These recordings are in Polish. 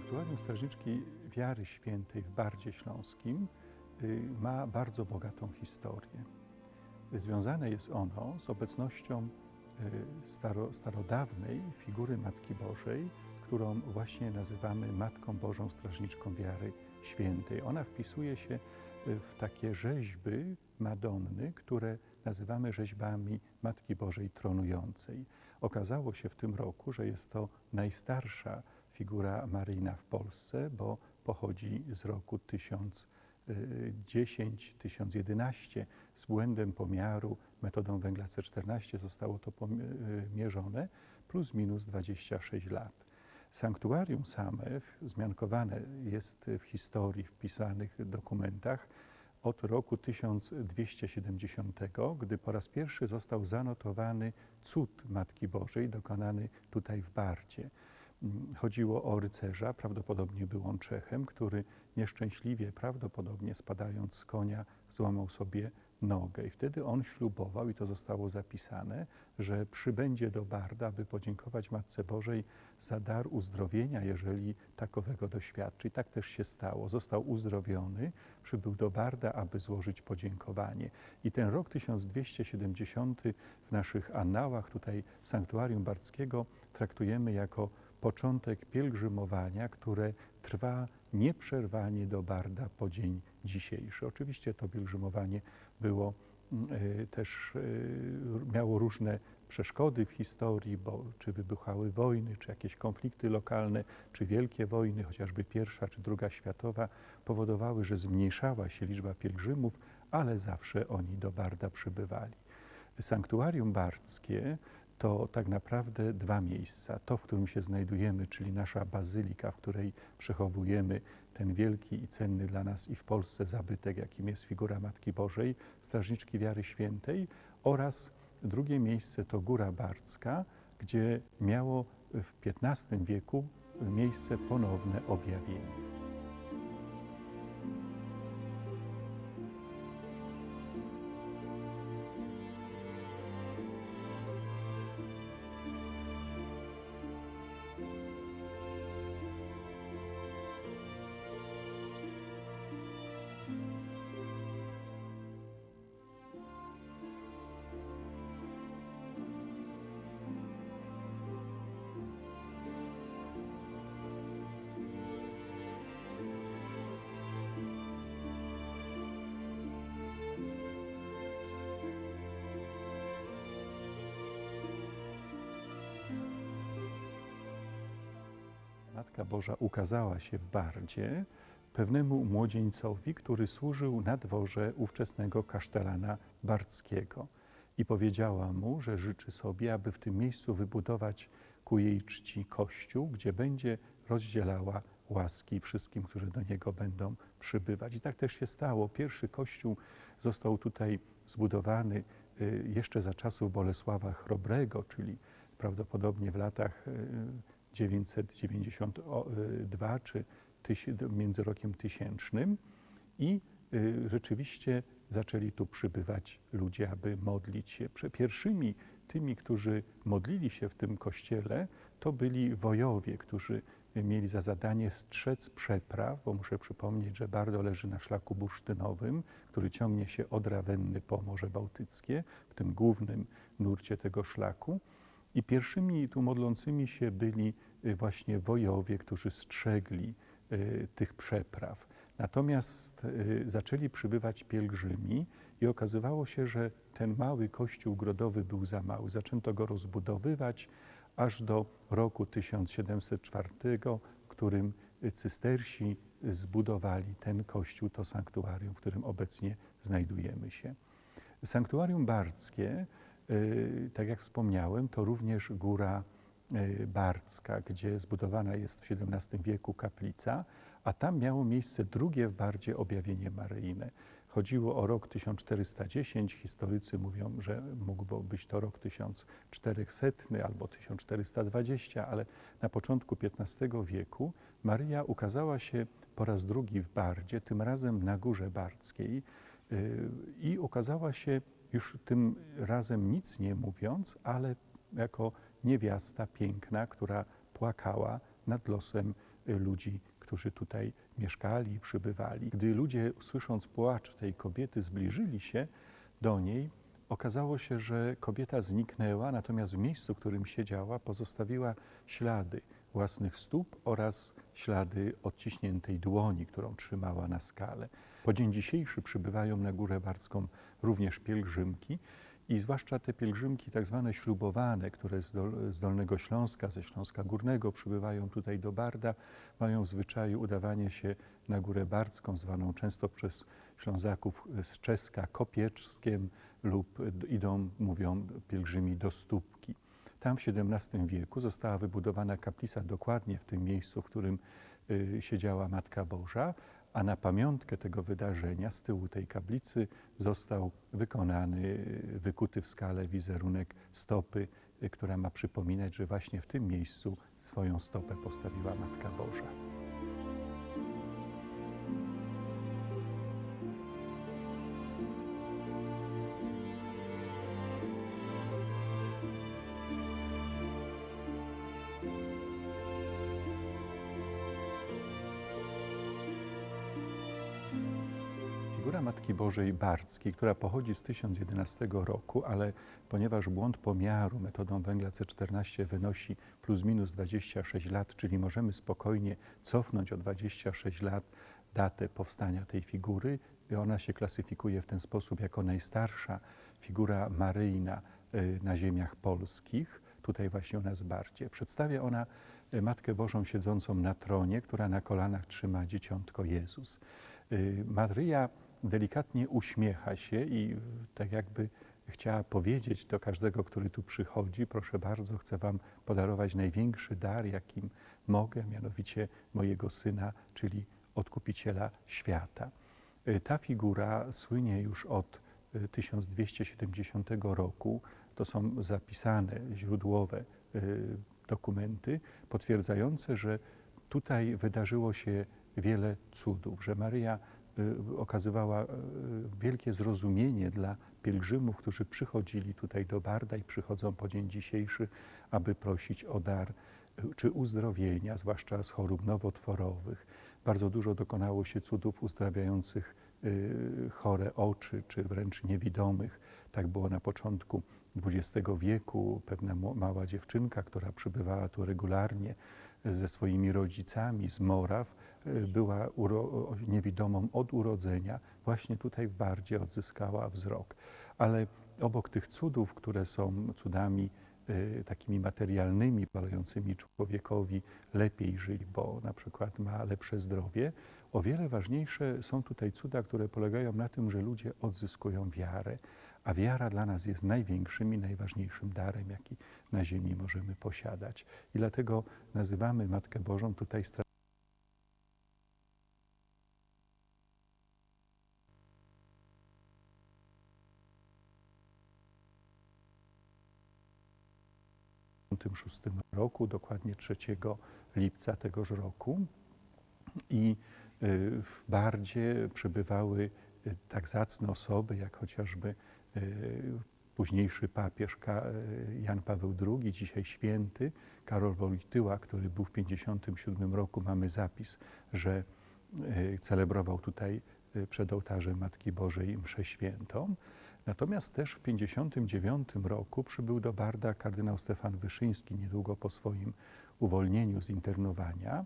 Sanktuarium Strażniczki Wiary Świętej w Bardzie Śląskim y, ma bardzo bogatą historię. Związane jest ono z obecnością y, staro, starodawnej figury Matki Bożej, którą właśnie nazywamy Matką Bożą Strażniczką Wiary Świętej. Ona wpisuje się y, w takie rzeźby Madonny, które nazywamy rzeźbami Matki Bożej Tronującej. Okazało się w tym roku, że jest to najstarsza figura Maryjna w Polsce, bo pochodzi z roku 1010-1011. Z błędem pomiaru metodą węgla C14 zostało to pomierzone plus minus 26 lat. Sanktuarium same wzmiankowane jest w historii, w pisanych dokumentach od roku 1270, gdy po raz pierwszy został zanotowany cud Matki Bożej dokonany tutaj w Bardzie. Chodziło o rycerza, prawdopodobnie był on Czechem, który nieszczęśliwie, prawdopodobnie spadając z konia, złamał sobie nogę. I wtedy on ślubował, i to zostało zapisane, że przybędzie do Barda, aby podziękować Matce Bożej za dar uzdrowienia, jeżeli takowego doświadczy. I tak też się stało. Został uzdrowiony, przybył do Barda, aby złożyć podziękowanie. I ten rok 1270 w naszych annałach tutaj Sanktuarium Bardzkiego traktujemy jako początek pielgrzymowania, które trwa nieprzerwanie do Barda po dzień dzisiejszy. Oczywiście to pielgrzymowanie było y, też y, miało różne przeszkody w historii, bo czy wybuchały wojny, czy jakieś konflikty lokalne, czy wielkie wojny, chociażby pierwsza czy druga światowa, powodowały, że zmniejszała się liczba pielgrzymów, ale zawsze oni do Barda przybywali. Sanktuarium bardzkie to tak naprawdę dwa miejsca. To, w którym się znajdujemy, czyli nasza bazylika, w której przechowujemy ten wielki i cenny dla nas i w Polsce zabytek, jakim jest figura Matki Bożej, Strażniczki Wiary Świętej oraz drugie miejsce to Góra Bardzka, gdzie miało w XV wieku miejsce ponowne objawienie. Matka Boża ukazała się w Bardzie pewnemu młodzieńcowi, który służył na dworze ówczesnego kasztelana bardzkiego i powiedziała mu, że życzy sobie, aby w tym miejscu wybudować ku jej czci kościół, gdzie będzie rozdzielała łaski wszystkim, którzy do niego będą przybywać. I tak też się stało. Pierwszy kościół został tutaj zbudowany y, jeszcze za czasów Bolesława Chrobrego, czyli prawdopodobnie w latach y, 992 czy między rokiem tysięcznym i y, rzeczywiście zaczęli tu przybywać ludzie, aby modlić się. Pierwszymi tymi, którzy modlili się w tym kościele, to byli wojowie, którzy mieli za zadanie strzec przepraw, bo muszę przypomnieć, że Bardo leży na szlaku bursztynowym, który ciągnie się od Rawenny po Morze Bałtyckie, w tym głównym nurcie tego szlaku. I pierwszymi tu modlącymi się byli y, właśnie wojowie, którzy strzegli y, tych przepraw. Natomiast y, zaczęli przybywać pielgrzymi i okazywało się, że ten mały kościół grodowy był za mały. Zaczęto go rozbudowywać aż do roku 1704, w którym cystersi zbudowali ten kościół, to sanktuarium, w którym obecnie znajdujemy się. Sanktuarium bardzkie Y, tak jak wspomniałem, to również Góra y, Bardzka, gdzie zbudowana jest w XVII wieku kaplica, a tam miało miejsce drugie w Bardzie objawienie maryjne. Chodziło o rok 1410. Historycy mówią, że mógł być to rok 1400 albo 1420, ale na początku XV wieku Maryja ukazała się po raz drugi w Bardzie, tym razem na Górze Bardzkiej y, i ukazała się już tym razem nic nie mówiąc, ale jako niewiasta piękna, która płakała nad losem y, ludzi, którzy tutaj mieszkali i przybywali. Gdy ludzie, słysząc płacz tej kobiety, zbliżyli się do niej, okazało się, że kobieta zniknęła, natomiast w miejscu, w którym siedziała, pozostawiła ślady własnych stóp oraz ślady odciśniętej dłoni, którą trzymała na skale. Po dzień dzisiejszy przybywają na Górę Barską również pielgrzymki i zwłaszcza te pielgrzymki tak zwane ślubowane, które z, z Dolnego Śląska, ze Śląska Górnego przybywają tutaj do Barda, mają w zwyczaju udawanie się na Górę Barską, zwaną często przez Ślązaków z Czeska Kopieczskiem lub idą, mówią pielgrzymi do Stópki. Tam w XVII wieku została wybudowana kaplica dokładnie w tym miejscu, w którym y, siedziała Matka Boża, a na pamiątkę tego wydarzenia z tyłu tej kaplicy został wykonany, y, wykuty w skale wizerunek stopy, y, która ma przypominać, że właśnie w tym miejscu swoją stopę postawiła Matka Boża. Bożej Bardzkiej, która pochodzi z 1011 roku, ale ponieważ błąd pomiaru metodą węgla C14 wynosi plus minus 26 lat, czyli możemy spokojnie cofnąć o 26 lat datę powstania tej figury, ona się klasyfikuje w ten sposób jako najstarsza figura maryjna y, na ziemiach polskich, tutaj właśnie u nas Bardzie. Przedstawia ona y, Matkę Bożą siedzącą na tronie, która na kolanach trzyma dzieciątko Jezus. Y, Maryja delikatnie uśmiecha się i tak jakby chciała powiedzieć do każdego, który tu przychodzi, proszę bardzo, chcę Wam podarować największy dar, jakim mogę, mianowicie mojego Syna, czyli Odkupiciela świata. Y, Ta figura słynie już od y, 1270 roku. To są zapisane źródłowe y, dokumenty potwierdzające, że tutaj wydarzyło się wiele cudów, że Maryja y, okazywała y, wielkie zrozumienie dla pielgrzymów, którzy przychodzili tutaj do Barda i przychodzą po dzień dzisiejszy, aby prosić o dar y, czy uzdrowienia, zwłaszcza z chorób nowotworowych. Bardzo dużo dokonało się cudów uzdrawiających y, chore oczy, czy wręcz niewidomych. Tak było na początku XX wieku. Pewna mała dziewczynka, która przybywała tu regularnie y, ze swoimi rodzicami z Moraw, y, była uro- niewidomą od urodzenia. Właśnie tutaj w Bardzie odzyskała wzrok. Ale obok tych cudów, które są cudami y, takimi materialnymi, pozwalającymi człowiekowi lepiej żyć, bo na przykład ma lepsze zdrowie, o wiele ważniejsze są tutaj cuda, które polegają na tym, że ludzie odzyskują wiarę, a wiara dla nas jest największym i najważniejszym darem, jaki na ziemi możemy posiadać. I dlatego nazywamy Matkę Bożą tutaj stra- roku, dokładnie 3 lipca tegoż roku. I y, w Bardzie przebywały y, tak zacne osoby, jak chociażby y, późniejszy papież Jan Paweł II, dzisiaj święty, Karol Wojtyła, który był w 57 roku, mamy zapis, że celebrował tutaj przed ołtarzem Matki Bożej mszę świętą. Natomiast też w 59 roku przybył do Barda kardynał Stefan Wyszyński niedługo po swoim uwolnieniu z internowania.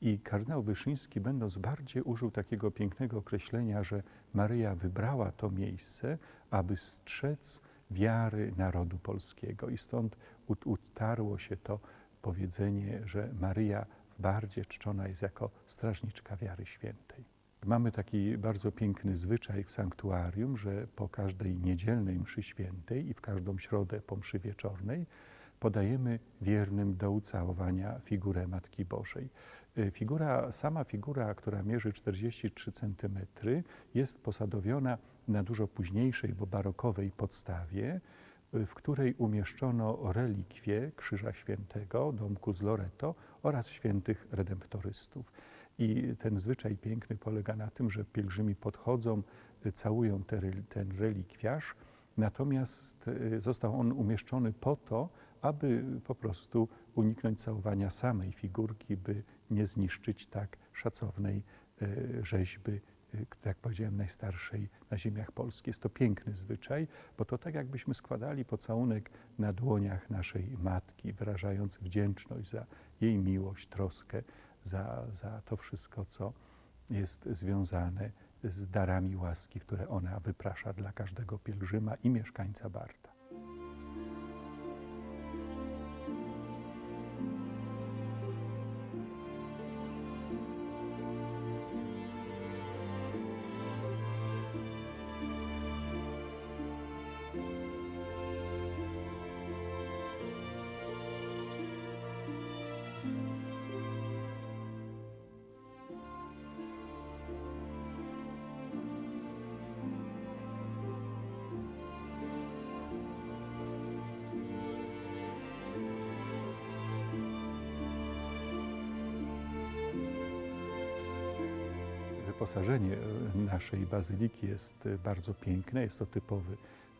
I kardynał Wyszyński, będąc bardziej, użył takiego pięknego określenia, że Maryja wybrała to miejsce, aby strzec wiary narodu polskiego. I stąd ut- utarło się to powiedzenie, że Maryja w Bardzie czczona jest jako strażniczka wiary świętej. Mamy taki bardzo piękny zwyczaj w sanktuarium, że po każdej niedzielnej mszy świętej i w każdą środę po mszy wieczornej podajemy wiernym do ucałowania figurę Matki Bożej. Y, Figura, sama figura, która mierzy 43 cm, jest posadowiona na dużo późniejszej, bo barokowej podstawie, y, w której umieszczono relikwie Krzyża Świętego, domku z Loreto oraz świętych redemptorystów. I ten zwyczaj piękny polega na tym, że pielgrzymi podchodzą, y, całują te, ten relikwiarz, natomiast y, został on umieszczony po to, aby po prostu uniknąć całowania samej figurki, by nie zniszczyć tak szacownej e, rzeźby, e, jak powiedziałem, najstarszej na ziemiach polskich. Jest to piękny zwyczaj, bo to tak jakbyśmy składali pocałunek na dłoniach naszej matki, wyrażając wdzięczność za jej miłość, troskę, za, za to wszystko, co jest związane z darami łaski, które ona wyprasza dla każdego pielgrzyma i mieszkańca Barta. Wyposażenie e, naszej bazyliki jest e, bardzo piękne, jest to typowy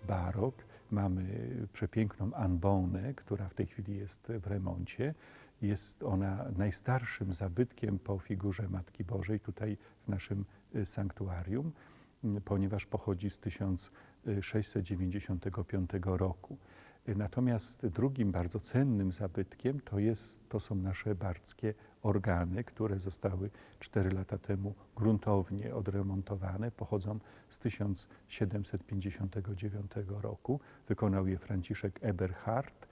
barok. Mamy przepiękną ambonę, która w tej chwili jest w remoncie. Jest ona najstarszym zabytkiem po figurze Matki Bożej tutaj w naszym e, sanktuarium, ponieważ pochodzi z 1695 roku. Natomiast drugim bardzo cennym zabytkiem to, jest, to są nasze barckie organy, które zostały 4 lata temu gruntownie odremontowane. Pochodzą z 1759 roku. Wykonał je Franciszek Eberhard.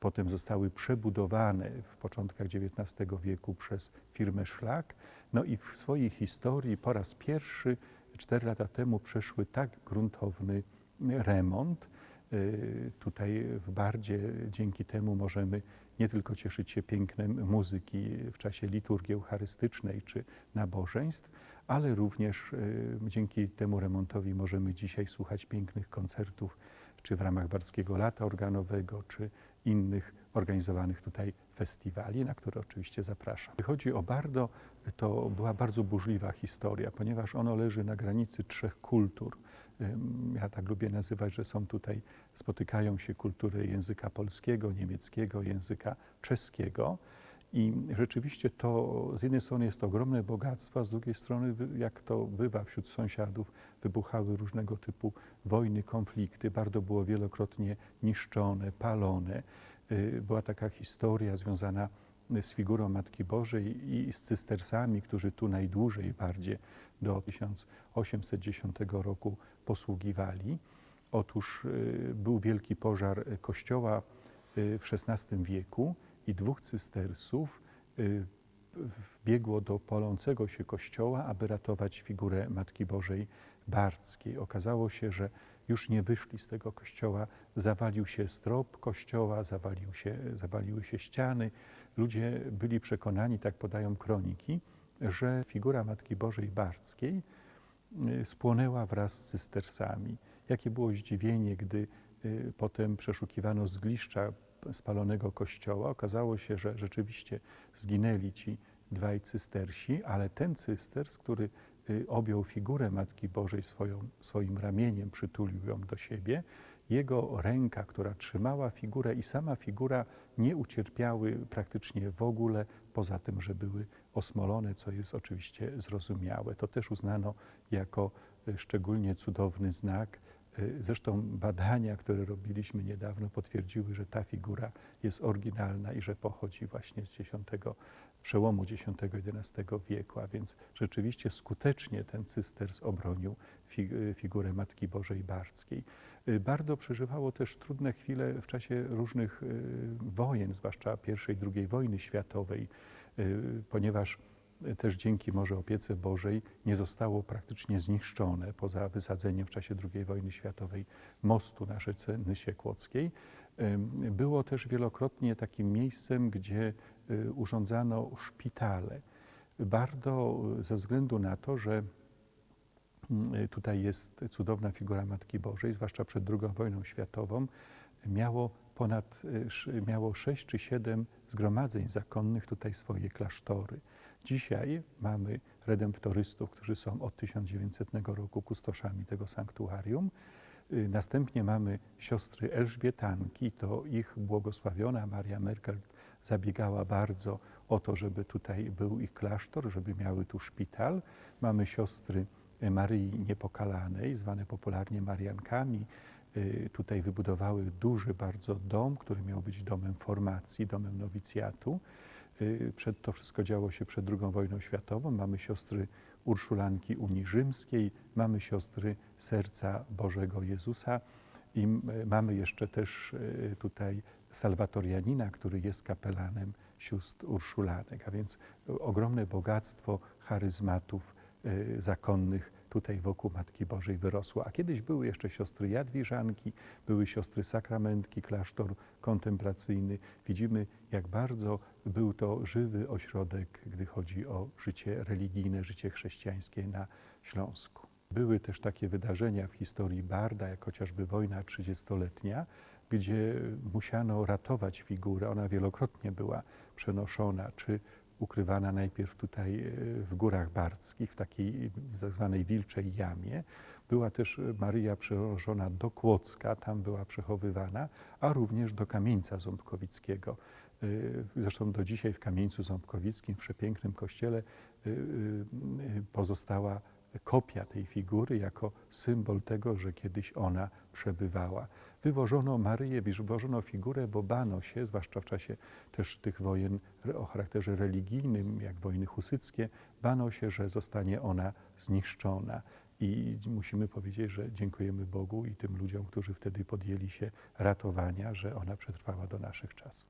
Potem zostały przebudowane w początkach XIX wieku przez firmę Szlak. No i w swojej historii po raz pierwszy 4 lata temu przeszły tak gruntowny remont, Y, tutaj w Bardzie dzięki temu możemy nie tylko cieszyć się pięknem muzyki w czasie liturgii eucharystycznej czy nabożeństw, ale również y, dzięki temu remontowi możemy dzisiaj słuchać pięknych koncertów, czy w ramach Bardzkiego Lata Organowego, czy innych organizowanych tutaj festiwali, na które oczywiście zapraszam. Chodzi o Bardo, to była bardzo burzliwa historia, ponieważ ono leży na granicy trzech kultur. Ja tak lubię nazywać, że są tutaj, spotykają się kultury języka polskiego, niemieckiego, języka czeskiego. I rzeczywiście to z jednej strony jest to ogromne bogactwo, a z drugiej strony, jak to bywa wśród sąsiadów, wybuchały różnego typu wojny, konflikty. Bardzo było wielokrotnie niszczone, palone. Y, była taka historia związana z figurą Matki Bożej i z cystersami, którzy tu najdłużej bardziej do 1810 roku posługiwali. Otóż y, był wielki pożar kościoła y, w XVI wieku i dwóch cystersów y, wbiegło do palącego się kościoła, aby ratować figurę Matki Bożej Bardzkiej. Okazało się, że już nie wyszli z tego kościoła, zawalił się strop kościoła, zawalił się, zawaliły się ściany. Ludzie byli przekonani, tak podają kroniki, że figura Matki Bożej Bardzkiej y, spłonęła wraz z cystersami. Jakie było zdziwienie, gdy y, potem przeszukiwano zgliszcza spalonego kościoła. Okazało się, że rzeczywiście zginęli ci dwaj cystersi, ale ten cysters, który y, objął figurę Matki Bożej swoją, swoim ramieniem, przytulił ją do siebie, jego ręka, która trzymała figurę i sama figura nie ucierpiały praktycznie w ogóle, poza tym, że były osmolone, co jest oczywiście zrozumiałe. To też uznano jako y, szczególnie cudowny znak. Y, Zresztą badania, które robiliśmy niedawno, potwierdziły, że ta figura jest oryginalna i że pochodzi właśnie z X, przełomu X-XI wieku, a więc rzeczywiście skutecznie ten cysters obronił y, figurę Matki Bożej Bardzkiej. Bardo przeżywało też trudne chwile w czasie różnych wojen, zwłaszcza I i II wojny światowej, ponieważ też dzięki może opiece Bożej nie zostało praktycznie zniszczone poza wysadzeniem w czasie II wojny światowej mostu na rzece Nysie Kłodzkiej. Było też wielokrotnie takim miejscem, gdzie y, urządzano szpitale. Bardo ze względu na to, że mm, tutaj jest cudowna figura Matki Bożej, zwłaszcza przed II wojną światową, miało ponad, miało sześć czy siedem zgromadzeń zakonnych tutaj swoje klasztory. Dzisiaj mamy redemptorystów, którzy są od 1900 roku kustoszami tego sanktuarium. Y, następnie mamy siostry Elżbietanki, to ich błogosławiona Maria Merkel zabiegała bardzo o to, żeby tutaj był ich klasztor, żeby miały tu szpital. Mamy siostry Maryi Niepokalanej, zwane popularnie Mariankami. Y, Tutaj wybudowały duży bardzo dom, który miał być domem formacji, domem nowicjatu. Y, Przed, to wszystko działo się przed II wojną światową. Mamy siostry Urszulanki Unii Rzymskiej, mamy siostry Serca Bożego Jezusa i m- mamy jeszcze też y, tutaj Salwatorianina, który jest kapelanem sióstr Urszulanek, a więc y, ogromne bogactwo charyzmatów y, zakonnych tutaj wokół Matki Bożej wyrosło. A kiedyś były jeszcze siostry Jadwiżanki, były siostry Sakramentki, klasztor kontemplacyjny. Widzimy, jak bardzo był to żywy ośrodek, gdy chodzi o życie religijne, życie chrześcijańskie na Śląsku. Były też takie wydarzenia w historii Barda, jak chociażby wojna trzydziestoletnia, gdzie musiano ratować figurę. Ona wielokrotnie była przenoszona, czy ukrywana najpierw tutaj e, w górach bardzkich, w takiej tak zwanej wilczej jamie. Była też Maryja przenoszona do Kłodzka, tam była przechowywana, a również do Kamieńca Ząbkowickiego. Y, Zresztą do dzisiaj w Kamieńcu Ząbkowickim, w przepięknym kościele, y, pozostała kopia tej figury jako symbol tego, że kiedyś ona przebywała. Wywożono Maryję, wywożono figurę, bo bano się, zwłaszcza w czasie też tych wojen o charakterze religijnym, jak wojny husyckie, bano się, że zostanie ona zniszczona. I musimy powiedzieć, że dziękujemy Bogu i tym ludziom, którzy wtedy podjęli się ratowania, że ona przetrwała do naszych czasów.